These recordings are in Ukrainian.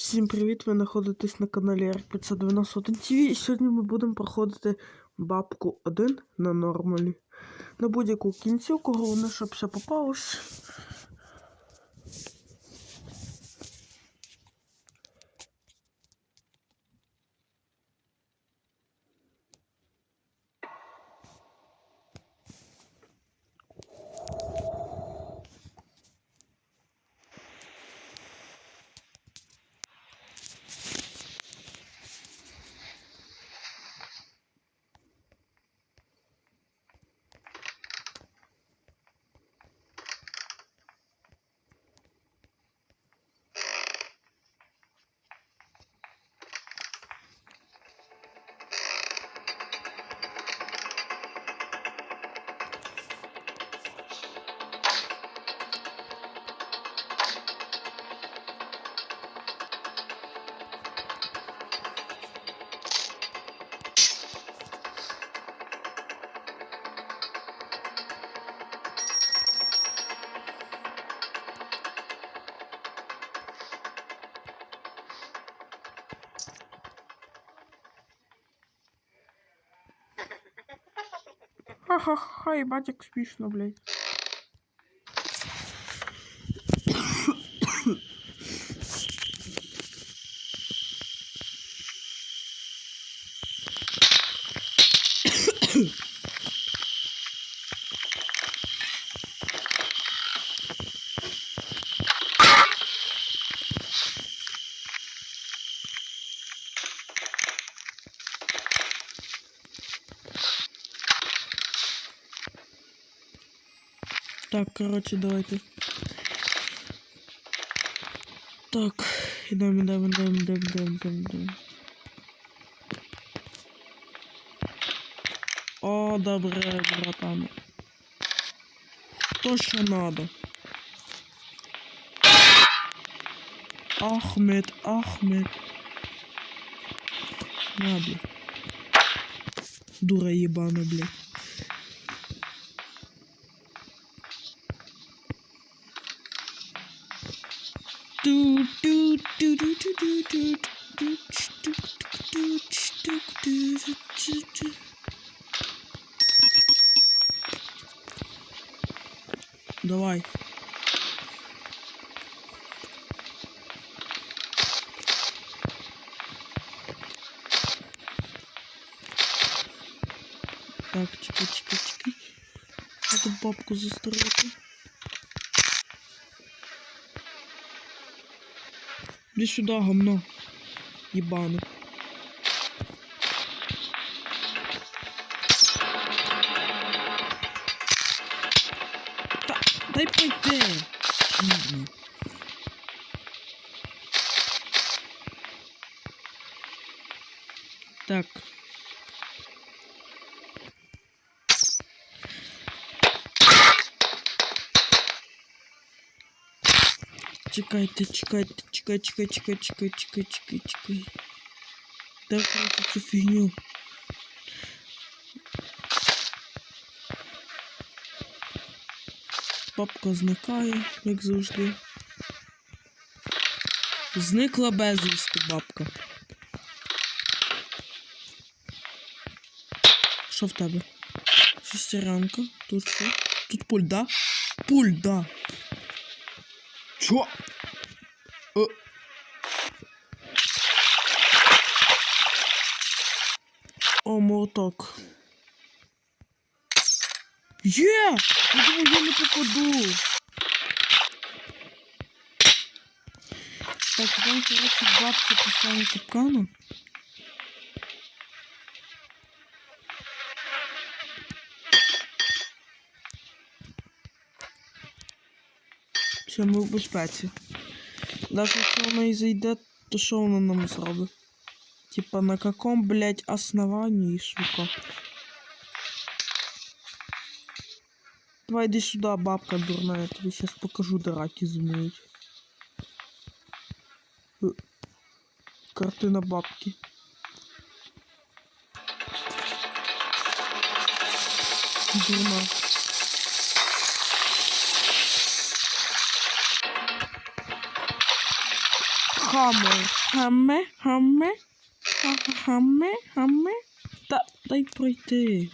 Всім привіт! Ви знаходитесь на каналі R591 TV і сьогодні ми будемо проходити бабку 1 на нормалі. На будь-яку кінцівку, головне, щоб все попалось. Ха-ха-ха, ебать, як смішно, блядь. Так, короче, давайте. Так, ідемо, ідемо, ідемо, ідемо, ідемо, ідемо, ідемо. О, добре, братан. То, що надо. Ахмед, Ахмед. На, бля. Дура ебана, блядь. Давай. Так, чекай, чекай, чекай. Надо бабку застрелити. Іди сюди, гамно. Єбане. Дай пойди. Так. Чекайте, чекайте, чекай, чекай, чекай, чекай, чекай, чекай, чекай. Дай короче цю фігню. Папка зникає, як завжди. Зникла безвісти бабка. Що в тебе? Шестерянка. Тут що? Тут пульт, да? Пульт, да. Чо? Е. О, молоток. Є! Я думаю, я не попаду. Так, там, короче, бабки поставили капкану. Все, ми в безпеці. Даже якщо вона і зайде, то що вона нам зробить? Типа на каком, блядь, основании, сука? Давай иди сюда, бабка дурная, я тебе сейчас покажу, драки зумеють. Е, Картина бабки. Дурна. Хаммер. Хамме, хамме, ха- хамме, хамме. Та дай пройти.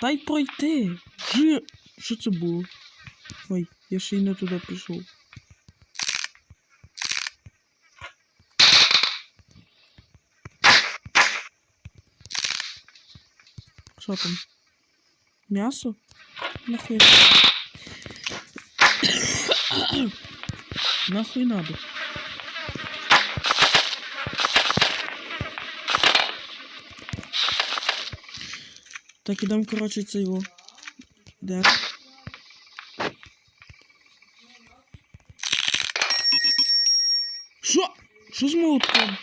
Дай пройти. Жи... Що це було? Ой, я ще й не туди пішов. Що там? М'ясо? Нахуй. Нахуй надо. Так, ідемо, коротше, це його. Де? Що? Що з молотком?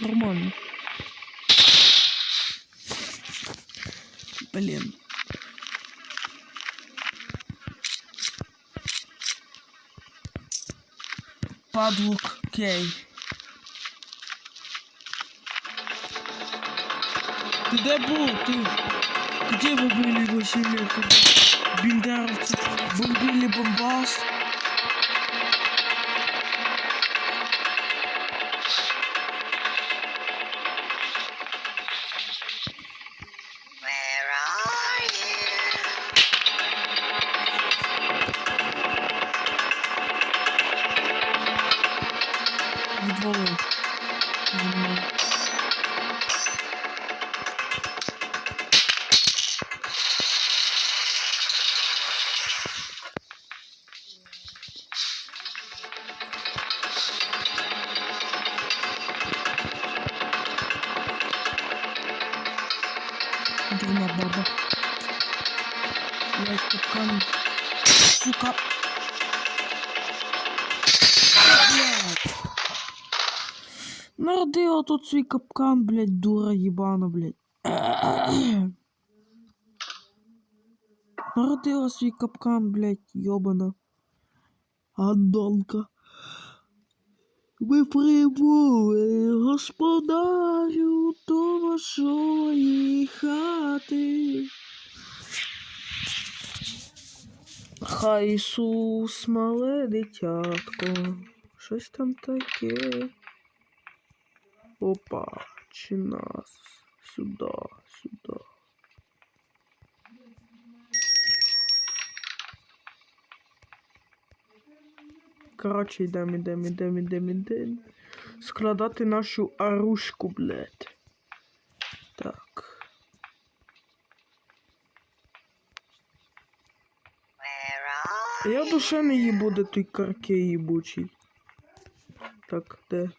Нормально. Блін. Падлук Кей. Ты де был, ты? Где вы были Василий? Бендеровцы бомбили бомбас? Where are you? Відвали. Свій капкан, блядь, дура єбана, блядь. Народила свій капкан, блядь, йобана. Андонка. Ви прибули, господарю, до вашої хати. Хай Ісус, мале дитятко, щось там таке. Опа, чи нас? Сюда, сюда. Коротше, йдемо, йдемо, йдемо, йдемо, йдемо. Складати нашу арушку, блядь. Так. Я душе не їбу, де той карке їбучий. Так, де?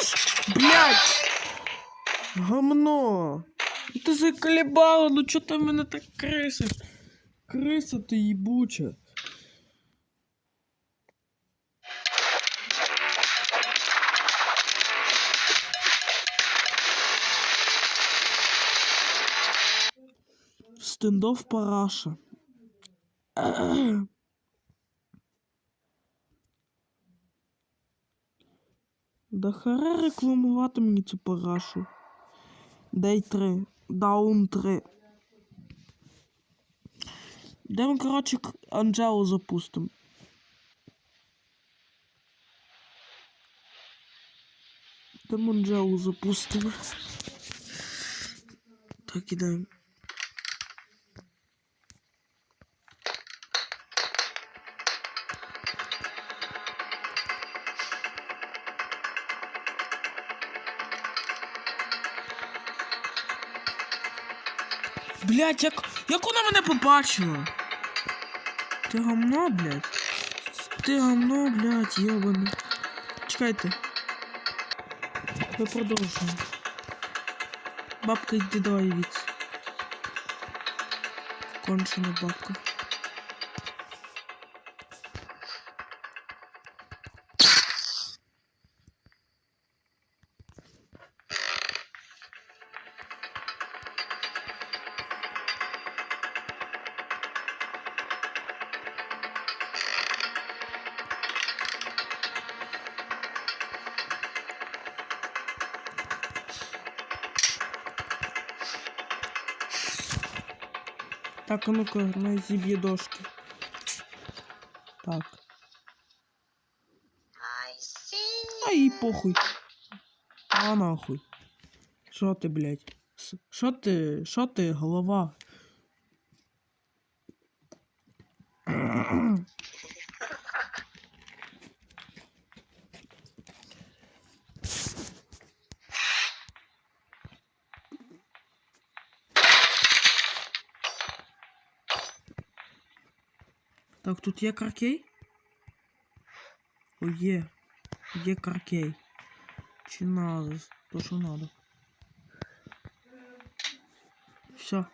Ріж! Блядь! Гамно! Ти заколебала, ну чо ти мене так крисиш? Криса ти їбуча. Стендов параша. Да харе рекламувати мені цю парашу. Дай 3. Даун 3. Де ми, коротше, Анджелу запустимо. Де ми Анджелу запустимо. Так, ідемо. Блять, як, як вона мене побачила? Ти гамно, блядь. Ти гамно, блядь, йобане. Чекайте. Ми продовжуємо. Бабка, йди давай від. Кончена бабка. Так, а ну-ка, на зіб'є дошки. Так. I. А їй похуй. А нахуй. Шо ти, блядь? Шо ты. ти? ты, голова? Так, тут є каркей? О, є. Є каркей. Чи надо? То, що надо. Все.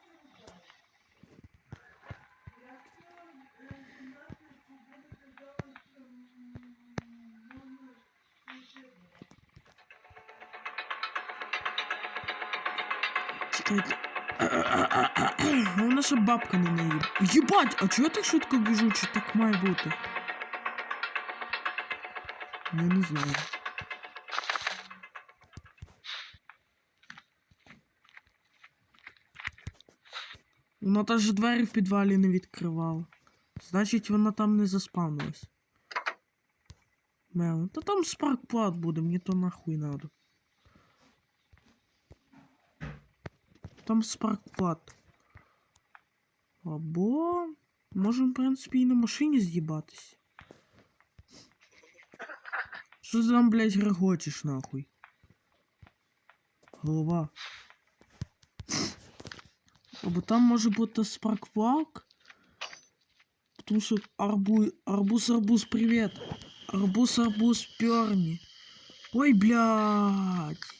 Головне, щоб бабка не наїб. Єбать, а чого я так швидко біжу? Чи так має бути? Я не знаю. Вона теж двері в підвалі не відкривала. Значить, вона там не заспавнилась. Мело. Та там спаркплат буде, мені то нахуй надо. Там спаркплат. Або. Можемо, в принципі, і на машині з'їбатись. Що ти там, блядь, регочеш, нахуй? Голова. Або там може бути спарквалк. Потому що арбуз, арбуз, арбуз, привет. Арбуз, арбуз, перни. Ой, блядь.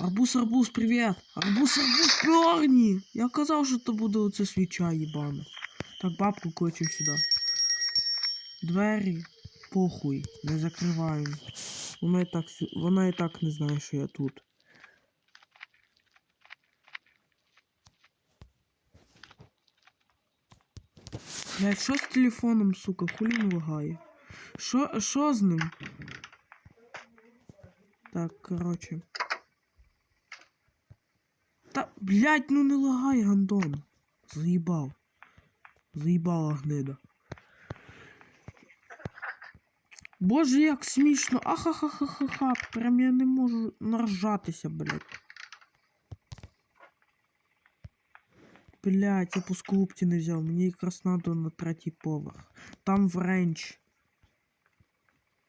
Арбуз, арбуз, привет. Арбуз, арбуз, перни. Я казав, що то буде оце свіча їбана. Так, бабку кличу сюди. Двері. Похуй. Не закриваємо. Вона і так, вона і так не знає, що я тут. Блядь, що з телефоном, сука, хулі не лагає? Що, що з ним? Так, короче. Та, блядь, ну не лагай, гандон. Заїбав. Заїбала гнида. Боже, як смішно. Ахахахахаха. Прям я не можу наржатися, блядь. Блять, я по скупці не взяв. Мені якраз надо на третій поверх. Там вренч.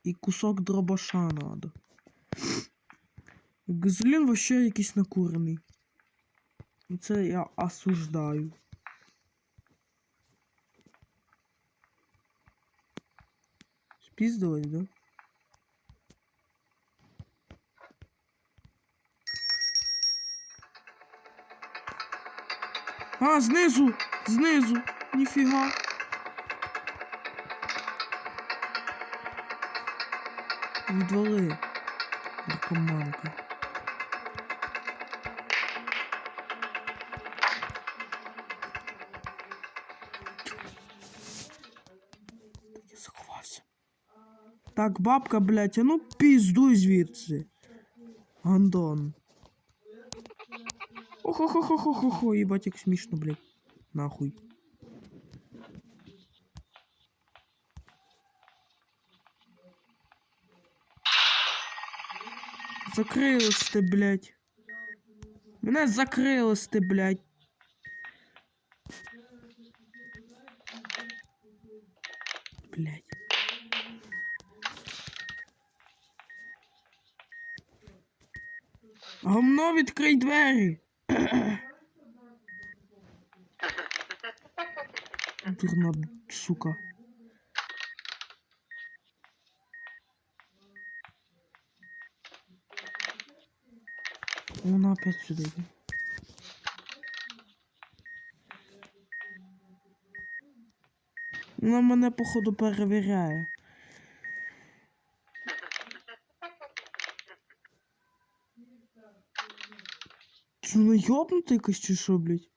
І кусок дробаша надо. Газолін вообще якийсь накурений. Це я осуждаю. Спіздилась, да? А, знизу! Знизу! Ніфіга! Відвали. Наркоманка. Так, бабка, блядь, а ну піздуй звідси. Гандон. Охо-хо-хо-хо-хо-хо, їбать, як смішно, блядь. Нахуй. Закрилась ти, блядь. Мене закрилась ти, блядь. Блядь. Відкрий двері. Дурна сука. Вона опять сюди йде. Вона мене, походу, перевіряє. Чи вона йобнута якась чи що, блядь?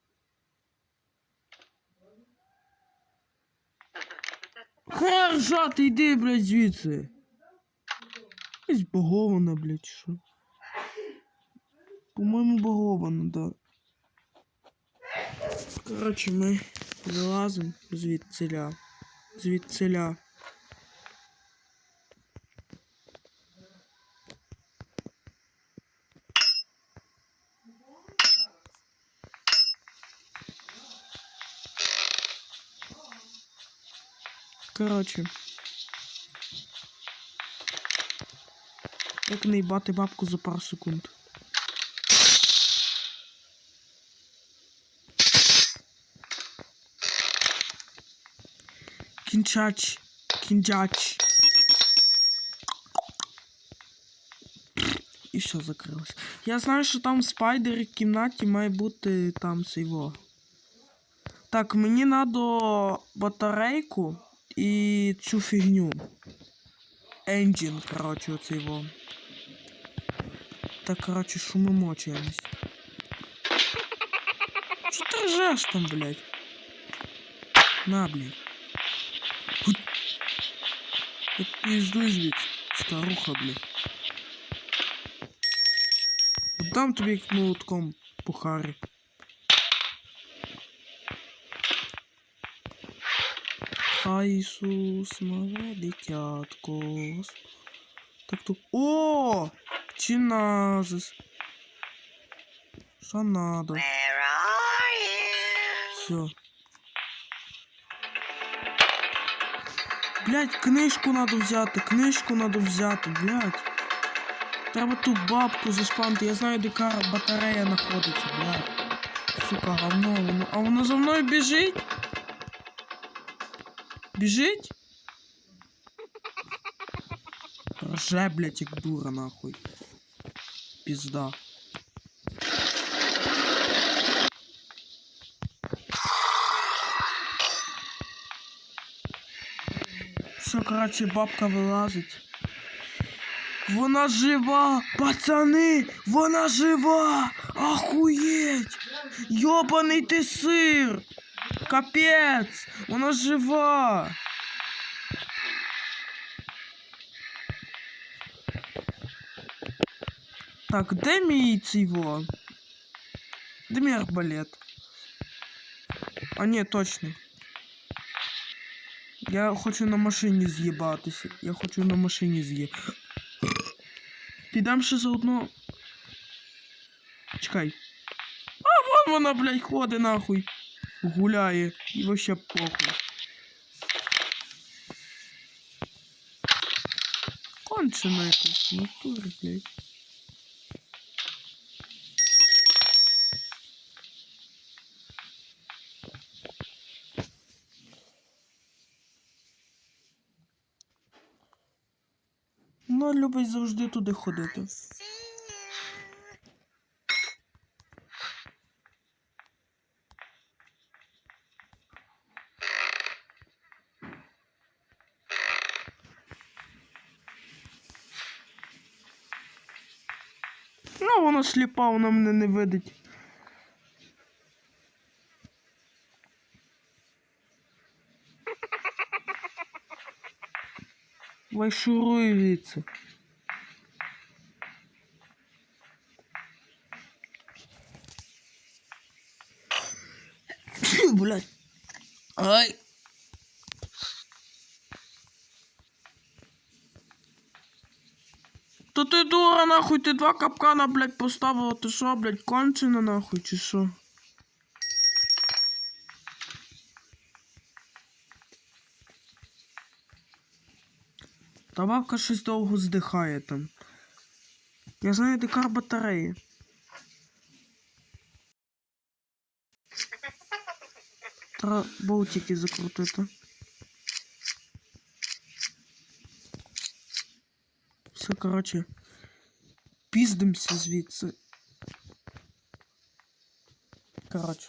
Хай ржати, йди, блядь, звідси. Якась богована, блядь, що. По-моєму, богована, да. Коротше, ми вилазимо звідциля. Звідциля. Коротше. Як не їбати бабку за пару секунд. Кінчач. Кінчач. І все закрилось. Я знаю, що там спайдер в кімнаті має бути там цей. Так, мені надо батарейку і цю фігню. Engine, коротше, оцей во. Так, коротше, шумимо чимось. Що ти ржеш там, блядь? На, блядь. Гуть. Я пиздуй звідси, старуха, блядь. Дам тобі як молотком по А Ісус, мале дитятко. Так тут. О! Чиназис. Що надо? Все. Блять, книжку надо взяти, книжку надо взяти, блять. Треба ту бабку заспамити. Я знаю, де кара батарея знаходиться, блять. Сука, говно, воно. А воно за мною біжить? Біжить? Рже, блять, як дура, нахуй. Пізда. Все, короче, бабка вилазить. Вона жива! Пацани! Вона жива! Охуєть! Йобаний ти сир! Капець! Вона жива! Так, де мій цього? Де мій арбалет? А ні, точно. Я хочу на машині з'їбатися. Я хочу на машині з'їб. Підам ще заодно. Чекай. А, вон вона, блядь, ходить нахуй. Гуляє. І вообще похуй. Кончено якось, в натурі, блядь. Ну, любить завжди туди ходити. Вона сліпа, вона мене не видить. Вай шуруй звідси. Блять. Ай. Ти дура, нахуй, ти два капкана, блядь, поставила, ти що, блядь, кончена, нахуй, чи що? Та бабка щось довго здихає там. Я знаю, де кар батареї. Треба болтики закрутити. Все, короче. Піздимся звідси. Короче.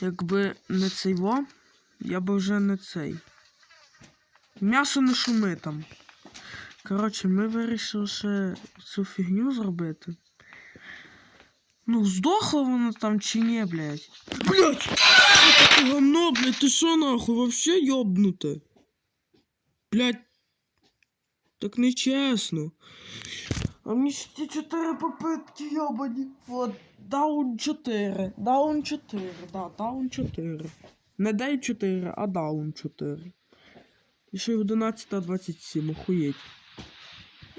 Якби не цей во, я би вже не цей. М'ясо не шуми там. Коротше, ми вирішили ще цю фігню зробити. Ну, здохла вона там чи ні, блядь? Блядь! Що таке говно, блядь, ти що нахуй, вообще йобнуте? Блядь, так нечесно. А мені ще ці чотири попитки, йобані. От, даун 4. Даун 4, да, даун 4. Не дей 4, а даун 4. І ще й 11.27, охуєть.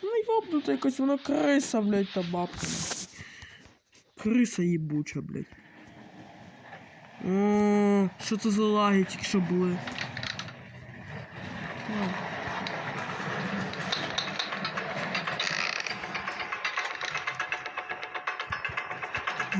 Ну йобнута якась вона криса, блядь, та бабка. Криса їбуча, блядь. О, що це за лаги тільки що були? Ой.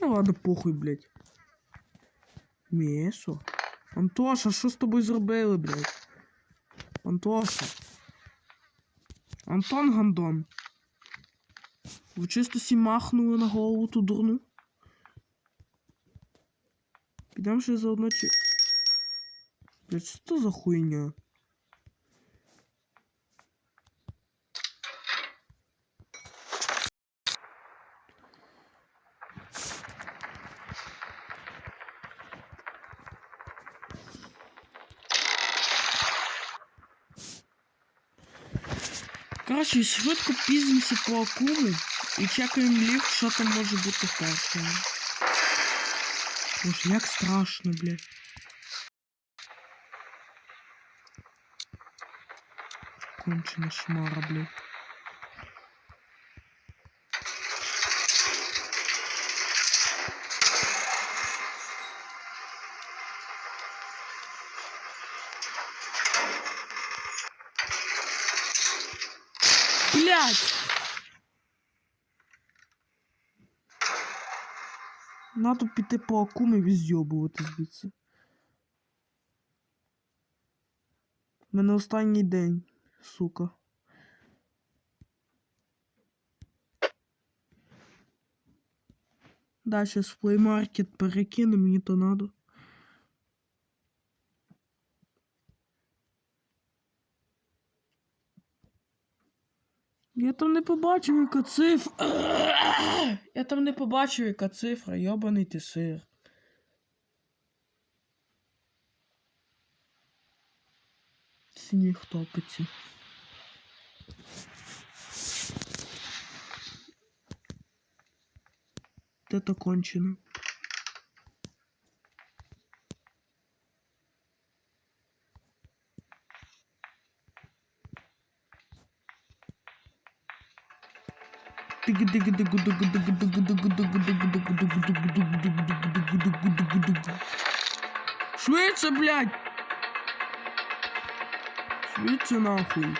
Ну ладно, похуй, блядь. Мєсо. Антоша, що з тобою зробили, блядь? Антоша. Антон Гандон. Ви чисто сі махнули на голову ту дурну. Підемо ще заодно чи. Блядь, що це за хуйня? Коротше, швидко пізнимося по акуму і чекаємо ліфт, що там може бути першим. Боже, як страшно, блядь. Кончена шмара, блядь. Блядь! Надо піти по акумі і з'йобувати звідси. У мене останній день, сука. Да, сейчас в Market перекину, мені то надо. Там не побачив, яка цифра. Я там не побачив, яка цифра, йобаний ти сир. Сніг топиться. Это то кончено? Швеция, блядь! Швеция нахуй.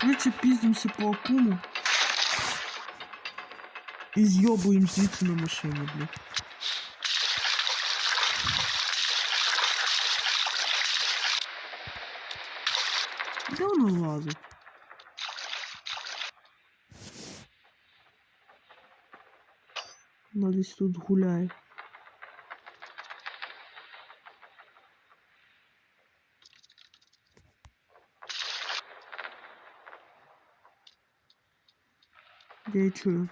Швеция пиздимся по акуму. И съебуем на машине, блядь. Де воно лазить? Вона десь тут гуляє. Я чую.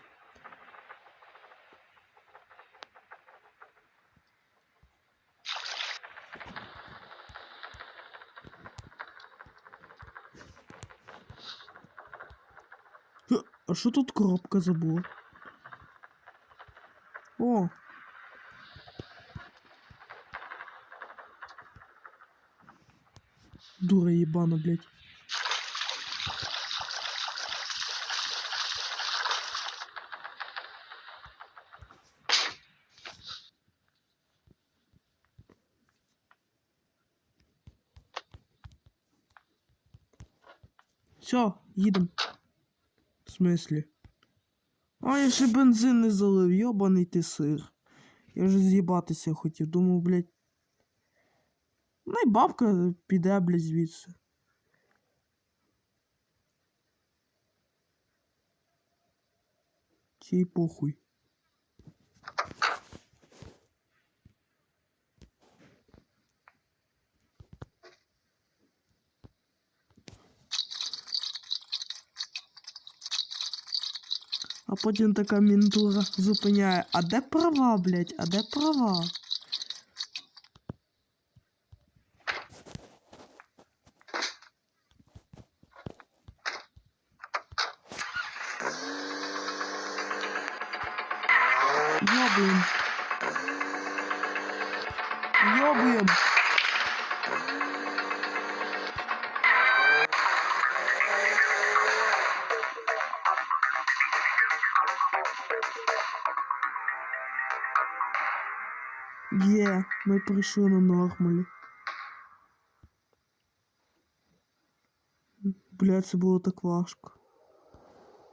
Що тут коробка забула? О! Дура ебана, блядь. Все, їдем. Смислі? А я ще бензин не залив, йобаний ти сир. Я вже з'їбатися хотів, думав, блядь. Ну і бабка піде, блядь, звідси. Чи похуй. Потім така ментура зупиняє. А де права, блядь? А де права? Прийшли на нормалі. Бля, це було так важко.